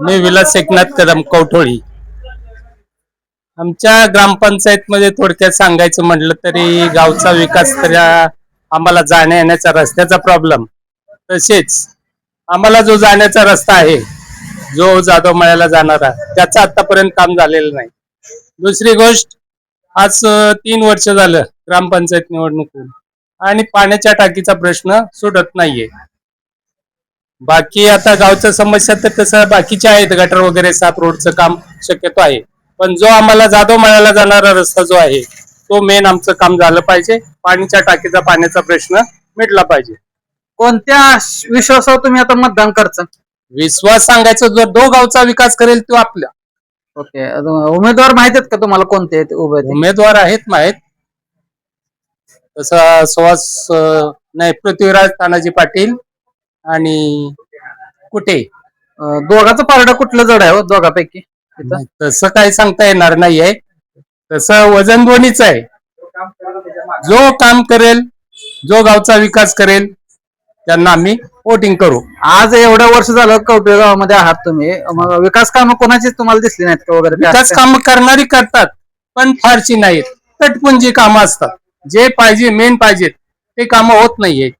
मी विलास एकनाथ कदम कवठोळी आमच्या ग्रामपंचायत मध्ये थोडक्यात सांगायचं म्हटलं तरी गावचा विकास तर आम्हाला जाण्या येण्याचा रस्त्याचा प्रॉब्लेम तसेच आम्हाला जो जाण्याचा रस्ता आहे जो जाधव मळ्याला जाणारा त्याचं आतापर्यंत काम झालेलं नाही. दुसरी गोष्ट आज तीन वर्ष झालं ग्रामपंचायत निवडणुकीत आणि पाण्याच्या टाकीचा प्रश्न सुटत नाहीये. बाकी आता गावच्या समस्या तर तसं बाकीच्या आहेत. गटर वगैरे साफ रोडचं काम शक्यतो आहे. पण जो आम्हाला जाधव मळ्याला जाणारा रस्ता जो आहे तो मेन आमचं काम झालं पाहिजे. पाणीच्या टाकीचा पाण्याचा प्रश्न मिटला पाहिजे. कोणत्या विश्वासावर तुम्ही आता मतदान करता विश्वास सांगायचा जो दो गावचा विकास करेल तो आपल्या ओके उमेदवार माहीत आहेत का तुम्हाला कोणते आहेत उभे? उमेदवार आहेत माहीत. तसं सुहास अं, नाही पृथ्वीराज तानाजी पाटील आणि कुठे? दोघाचं पारडं कुठलं जड आहे हो दोघापैकी? इथं? तसं काही सांगता येणार नाहीये. तसं वजन दोन्हीच आहे. जो काम करेल जो गावचा विकास करेल त्यांना आम्ही वोटिंग करू. आज एवढं वर्ष झालं कवठे गावामध्ये आहात तुम्ही. मग विकास कामं कोणाचीच तुम्हाला दिसली नाहीत का वगैरे? विकास काम करणारी करतात पण फारशी नाहीत. तटपुंजी कामं असतात. जे पाहिजे मेन पाहिजेत ते कामं होत नाहीये.